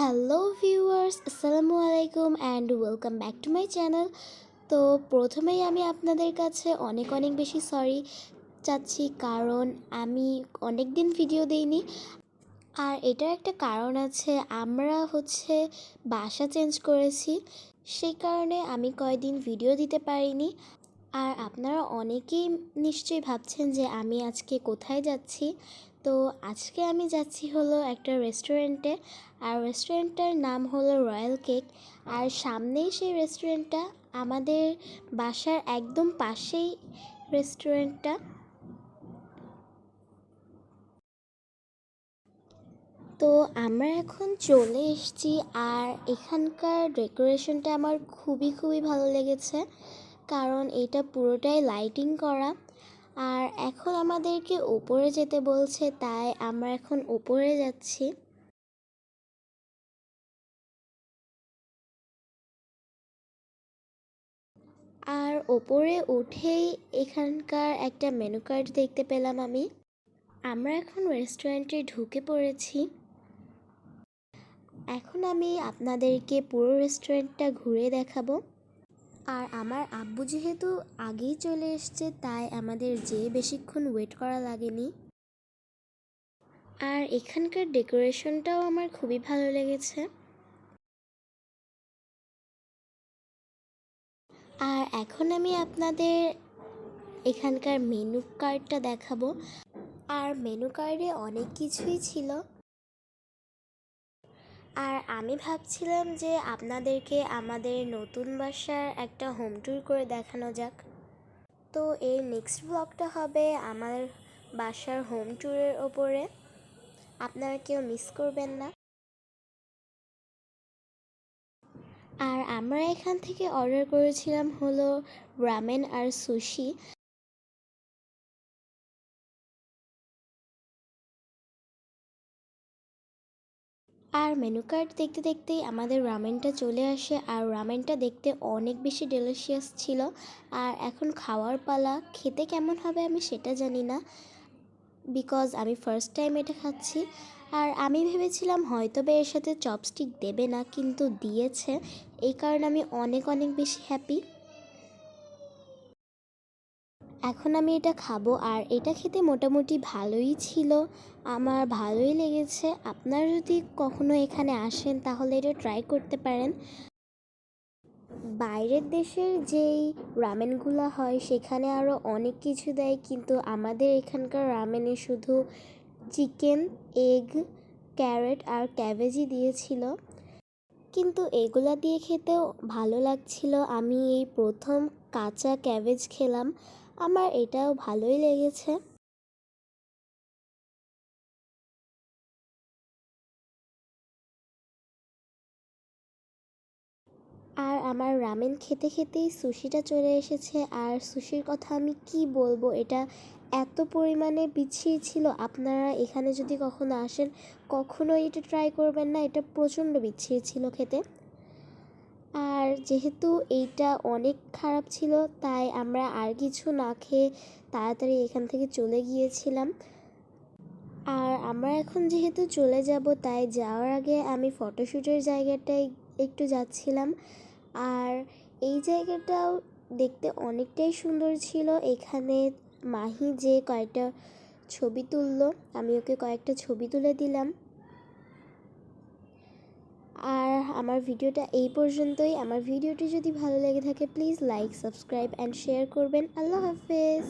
Hello viewers আসসালামু আলাইকুম and welcome back to my channel তো প্রথমেই আমি আপনাদের কাছে অনেক অনেক বেশি সরি চাচ্ছি, কারণ আমি অনেক দিন ভিডিও দিইনি। আর এটার একটা কারণ আছে, আমরা হচ্ছে বাসা চেঞ্জ করেছি, সেই কারণে আমি কয়েকদিন ভিডিও দিতে পারিনি। আর আপনারা অনেকেই নিশ্চয়ই ভাবছেন যে আমি আজকে কোথায় যাচ্ছি। তো আজকে আমি যাচ্ছি হলো একটা রেস্টুরেন্টে আর রেস্টুরেন্টটার নাম হলো রয়্যাল কেক আর সামনেই সেই রেস্টুরেন্টটা আমাদের বাসার একদম পাশেই রেস্টুরেন্টটা তো আমরা এখন চলে এসেছি আর এখানকার ডেকোরেশনটা আমার খুবই খুবই ভালো লেগেছে। কারণ এটা পুরোটাই লাইটিং করা। আর এখন আমাদেরকে ওপরে যেতে বলছে, তাই আমরা এখন ওপরে যাচ্ছি। আর ওপরে উঠেই এখানকার একটা মেনু কার্ড দেখতে পেলাম আমি। আমরা এখন রেস্টুরেন্টে ঢুকে পড়েছি। এখন আমি আপনাদেরকে পুরো রেস্টুরেন্টটা ঘুরে দেখাবো। আর আমার আব্বু যেহেতু আগেই চলে এসছে, তাই আমাদের যে বেশিক্ষণ ওয়েট করা লাগেনি। আর এখানকার ডেকোরেশনটাও আমার খুবই ভালো লেগেছে। আর এখন আমি আপনাদের এখানকার মেনু কার্ডটা দেখাবো। আর মেনু কার্ডে অনেক কিছুই ছিল। আর আমি ভাবছিলাম যে আপনাদেরকে আমাদের নতুন বাসার একটা হোম ট্যুর করে দেখানো যাক। তো এই নেক্সট ব্লগটা হবে আমার বাসার হোম ট্যুরের ওপরে। আপনারা কেউ মিস করবেন না। আর আমরা এখান থেকে অর্ডার করেছিলাম হলো রামেন আর সুশি আর মেনু কার্ড দেখতে দেখতেই আমাদের রামেনটা চলে আসে। আর রামেনটা দেখতে অনেক বেশি ডেলিশিয়াস ছিল। আর এখন খাওয়ার পালা, খেতে কেমন হবে আমি সেটা জানি না। বিকজ আমি ফার্স্ট টাইম এটা খাচ্ছি। আর আমি ভেবেছিলাম হয়তো বা এর সাথে চপস্টিক দেবে না, কিন্তু দিয়েছে। এই কারণে আমি অনেক অনেক বেশি হ্যাপি এখন আমি এটা খাব আর এটা খেতে মোটামুটি ভালোই ছিল। আমার ভালোই লেগেছে। আপনারা যদি কখনো এখানে আসেন তাহলে এটা ট্রাই করতে পারেন। বাইরের দেশের যেই রামেনগুলো হয় সেখানে আরও অনেক কিছু দেয়, কিন্তু আমাদের এখানকার রামেনে শুধু চিকেন, এগ, ক্যারেট আর ক্যাবেজই দিয়েছিল। কিন্তু এগুলা দিয়ে খেতেও ভালো লাগছিল। আমি এই প্রথম কাঁচা ক্যাবেজ খেলাম। আমার এটাও ভালোই লেগেছে। আর আমার রামেন খেতে খেতেই সুশিটা চলে এসেছে। আর সুশির কথা আমি কি বলব, এটা এত পরিমাণে বিচ্ছিরি ছিল। আপনারা এখানে যদি কখনো আসেন কখনো এটা ট্রাই করবেন না। এটা প্রচণ্ড বিচ্ছিরি ছিল খেতে। যেহেতু এইটা অনেক খারাপ ছিল, তাই আমরা আর কিছু না খেয়ে তাড়াতাড়ি এখান থেকে চলে গিয়েছিলাম। আর আমরা এখন যেহেতু চলে যাব, তাই যাওয়ার আগে আমি ফটোশ্যুটের জায়গাটায় একটু যাচ্ছিলাম। আর এই জায়গাটাও দেখতে অনেকটাই সুন্দর ছিল। এখানে মাহি যে কয়েকটা ছবি তুললো, আমি ওকে কয়েকটা ছবি তুলে দিলাম। আর আমার ভিডিওটা এই পর্যন্তই। আমার ভিডিওটি যদি ভালো লেগে থাকে please like subscribe and share করবেন। আল্লাহ হাফেজ।